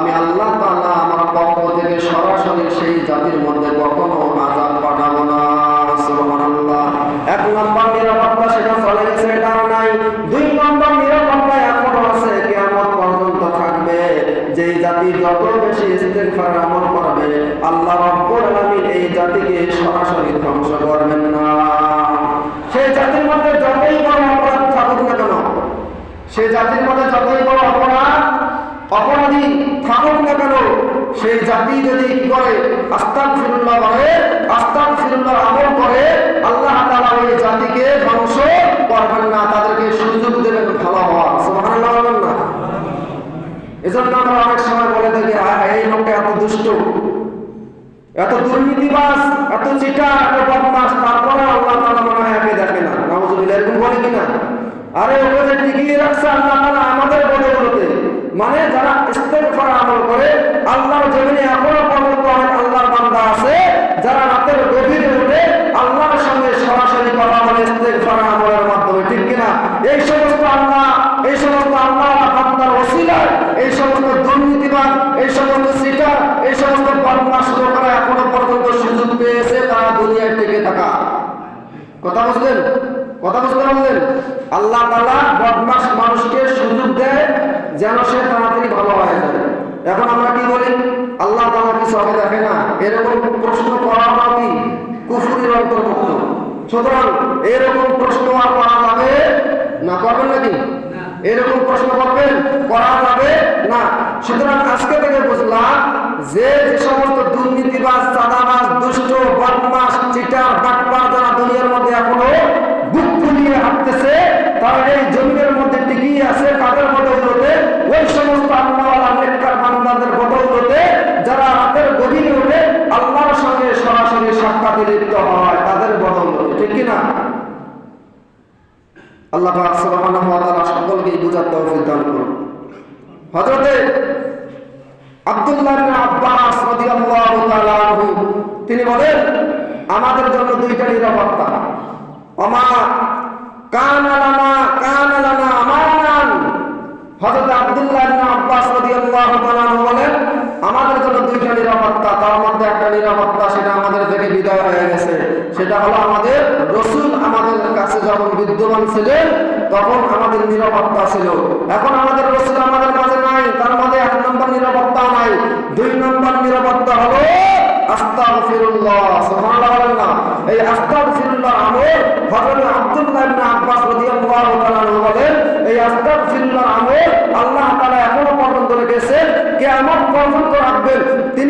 আমি আল্লাহ তাআলা আমার পক্ষ থেকে সরাসরি সেই জাতির মধ্যে কখনো আযাব পাঠাবো না। সুবহানাল্লাহ। এক নম্বর নিরাপত্তা সেটা চলে গেছে নাই। দুই নম্বর নিরাপত্তা এখনও আছে, কিয়ামত পর্যন্ত থাকবে। যেই জাতি যত বেশি আমল করবে, আল্লাহ রাব্বুল আলামিন এই জাতিকে সরাসরি ধ্বংস করবেন না। সেই জাতির মধ্যে যতই বড় অপরাধ থাকুক না কেন, সেই জাতির মধ্যে যতই বড় অপরাধ অপরাধী থাকুক না কেন? সেই জাতি যদি কি করে? আস্তাক ফিরুল্লাহ বলে আস্তাক ফিরুল্লাহ আমল করে, আল্লাহ তাআলা ওই জাতিকে ধ্বংস করবেন না, তাদেরকে সুযোগ দেবেন ভালো হওয়া সুবহানাল্লাহ বলেন না? এজন্য আমরা অনেক সময় বলে থাকি এই লোকটা এত দুষ্ট, এত দুর্নীতিবাস এত চিটা এত বদমাস তারপরে আল্লাহ তাআলা মনে হয় একে দেখে না নাউজুবিল্লাহ এরকম বলে কিনা আরে ওকে যে টিকিয়ে রাখছে আল্লাহ তাআলা আমাদের বদৌলতে মানে যারা ইস্তেগফার আমল করে আল্লাহর জমিনে এখনও পর্যন্ত অনেক আল্লাহর বান্দা আছে যারা রাতের গভীরে উঠে আল্লাহর সঙ্গে সরাসরি কথা বলে ইস্তেগফার আমলের মাধ্যমে ঠিক কিনা এই সমস্ত আল্লাহ এই সমস্ত আল্লাহ বান্দার ওসিলায় এই সমস্ত দুর্নীতিবাদ এই সমস্ত সিটার এই সমস্ত বদমাস লোকেরা এখনও পর্যন্ত সুযোগ পেয়েছে তারা দুনিয়ায় টিকে থাকা কথা বুঝলেন? কথা বুঝতে পারলেন? আল্লাহ তালা বদমাস মানুষকে সুযোগ দেয় যেন সে তাড়াতাড়ি ভালো হয়ে যায়। এখন আমরা কি বলি? আল্লাহ তালা কিছু হবে দেখে না। এরকম প্রশ্ন করাটা কি? কুফুরির অন্তর্ভুক্ত। সুতরাং এরকম প্রশ্ন আর করা যাবে না করবেন নাকি? এরকম প্রশ্ন করবেন করা যাবে না। সুতরাং আজকে থেকে বুঝলাম যে আল্লাহ তাআলা সকলকে বুঝার তৌফিক দান করুন। হযরতে আব্দুল্লাহ ইবনে আব্বাস রাদিয়াল্লাহু তাআলা আনহু, তিনি বলেন, আমাদের জন্য দুইটা নিরাপত্তা। আমা কানা লানা কানা লানা আমানান হযরত আব্দুল্লাহ ইবনে আব্বাস রাদিয়াল্লাহু তাআলা আনহু বলেন আমাদের জন্য দুইটা নিরাপত্তা, তার মধ্যে একটা নিরাপত্তা, সেটা আমাদের থেকে বিদায় হয়ে গেছে। সেটা হলো আমাদের রসুল আমাদের কাছে যখন বিদ্যমান ছিলেন, তখন আমাদের নিরাপত্তা ছিল। এখন আমাদের রসুল আমাদের মাঝে নাই, তার মধ্যে এক নম্বর নিরাপত্তা নাই। দুই নম্বর নিরাপত্তা হলো আস্তাগফিরুল্লাহ, সুবহানাল্লাহ এই আস্তাগফিরুল্লাহ আমল হযরত আব্দুল্লাহ ইবনে আব্বাস রাদিয়াল্লাহু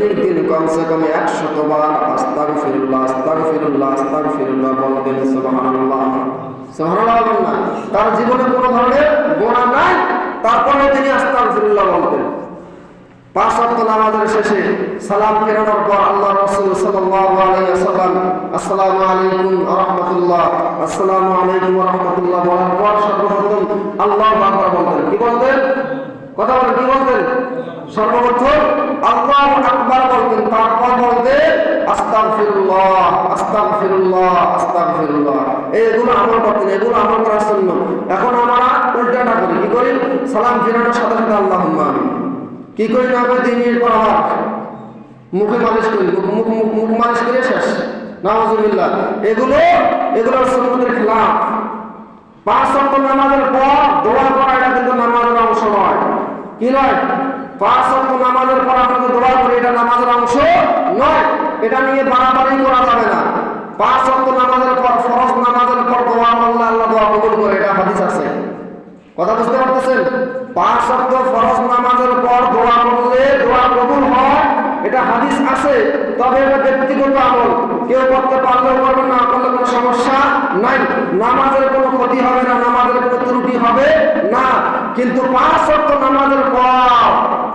দৈনিক দিন কমসে কম একশত বার আস্তাগ ফিরুল্লাহ আস্তাগ ফিরুল্লাহ আস্তাগ ফিরুল্লাহ বলতেন বলুন না, তার জীবনে কোনো ধরনের গুনাহ নাই তারপরেও তিনি আস্তাগ ফিরুল্লাহ বলতেন পাঁচ শেষে সালাম ফেরানোর আল্লাহ রাসূল ওয়াসাল্লাম আসসালামু আলাইকুম রাহমাতুল্লাহ, আসসালামু আলাইকুম রাহমাতুল্লাহ বলার পর সর্বপ্রথম আল্লাহু বলতেন। কি বলতেন? কথা বলেন, কি বলতেন? সর্বপ্রথম আল্লাহু আকবার বলতেন তারপর বলতেন আস্তাগফিরুল্লাহ আস্তাগফিরুল্লাহ আস্তাগফিরুল্লাহ। এইগুলো আমল করতেন এগুলো আমল করার জন্য। এখন আমরা উল্টাটা করি, কি করি? সালাম ফেরানোর সাথে সাথে আমিন। কি করি না করে? তিন পর আবার মুখে মালিশ করি, মুখ মুখ মুখ মালিশ করে শেষ। নামাজুবিল্লাহ এগুলো এগুলো সুন্নতের খেলাফ। পাঁচ শব্দ নামাজের পর দোয়া করা এটা কিন্তু নামাজের অংশ নয়। কি নয়? পাঁচ নামাজের পর যে দোয়া করি, এটা নামাজের অংশ নয়, এটা নিয়ে বাড়াবাড়ি করা যাবে না। পাঁচ নামাজের পর, ফরজ নামাজের পর দোয়া আল্লাহ দোয়া কবুল করে, এটা হাদিস আছে। কথা বুঝতে পারতেছেন? পাঁচ ফরজ নামাজের পর দোয়া করলে দোয়া কবুল হয়, এটা হাদিস আছে। তবে এটা ব্যক্তিগত আমল। কেউ করতে পারলেও করবে না, করলে কোনো সমস্যা নাই। নামাজের কোনো ক্ষতি হবে না, নামাজের কোনো কিন্তু পাঁচ ওয়াক্ত নামাজের পর,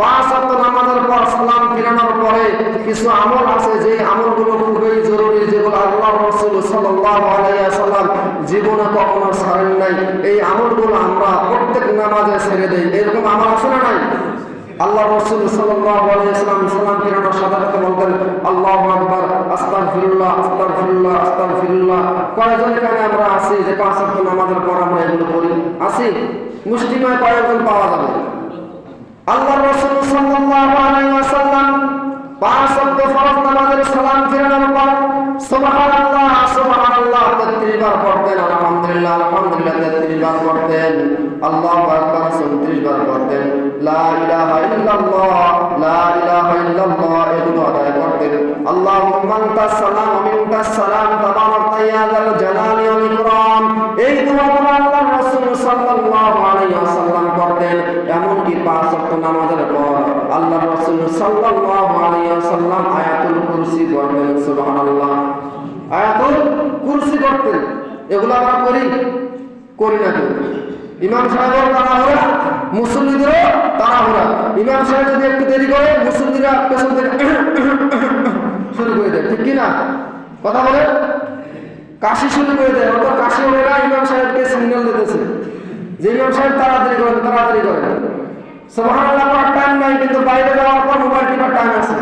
পাঁচ ওয়াক্ত নামাজের পর সালাম ফিরানোর পরে কিছু আমল আছে, যে আমলগুলো খুবই জরুরি, যেগুলো আল্লাহ রসুল ওয়াসাল্লাম জীবনে কখনো ছাড়েন নাই। এই আমলগুলো আমরা প্রত্যেক নামাজে ছেড়ে দেই। এরকম আমল আছে না নাই? আল্লাহ রসুল ওয়াসাল্লাম সালাম ফিরানোর সাথে সাথে বলতেন, আল্লাহু আকবার, আস্তাগফিরুল্লাহ আস্তাগফিরুল্লাহ আস্তাগফিরুল্লাহ। কয়জন এখানে আমরা আছি যে পাঁচ ওয়াক্ত নামাজের পর আমরা এগুলো করি। আছি? মুষ্টিময় কয়েকজন পাওয়া যাবে। আল্লাহ রাসূল সাল্লাল্লাহু আলাইহি ওয়াসাল্লাম পাঁচ ওয়াক্ত ফরজ নামাজের সালাম ফিরানোর পর সুবহানাল্লাহ সুবহানাল্লাহ 33 বার পড়তেন, আলহামদুলিল্লাহ আলহামদুলিল্লাহ 33 বার পড়তেন, আল্লাহু আকবার 34 বার পড়তেন। লা ইলাহা ইল্লাল্লাহ, লা ইলাহা ইল্লাল্লাহ এগুলো আদায় করতেন। আল্লাহুম্মা আনতাস সালাম মিনকাস সালাম তাবারাকতা ইয়া জালালি ওয়াল ইকরাম। এই দোয়াগুলো আল্লাহ রাসূল সাল্লাল্লাহু আলাইহি ওয়াসাল্লাম করতেন এমনকি পাঁচ ওয়াক্ত নামাজের পর আল্লাহ রাসূল সাল্লাল্লাহু আলাইহি ওয়াসাল্লাম আয়াতুল কুরসি পড়তেন সুবহানাল্লাহ। আয়াতুল কুরসি এগুলো আমরা করি করি না কেউ। ইমাম সাহেবের তাড়াহুড়া, মুসল্লিদেরও তাড়াহুড়া। ইমাম সাহেব যদি একটু দেরি করে, মুসল্লিরা শুরু করে দেয়, ঠিক কি না? কথা বলে কাশি শুরু করে দেয়, অত কাশি ওরা ইমাম সাহেবকে যে ইমাম সাহেব তাড়াতাড়ি করেন তাড়াতাড়ি করেন। সুবহানাল্লাহ পড়ার টাইম নাই, কিন্তু বাইরে যাওয়ার পর মোবাইল টিপার টাইম আছে।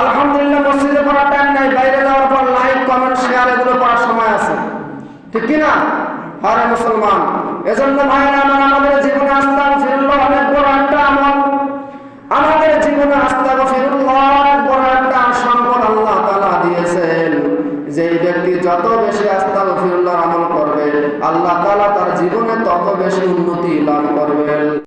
আলহামদুলিল্লাহ, মসজিদে পড়ার টাইম নাই, বাইরে যাওয়ার পর লাইক কমেন্ট শেয়ার এগুলো পড়ার সময় আছে। ঠিক কিনা? হারে মুসলমান, এজন্য ভাইরা আমার, আমাদের জীবনে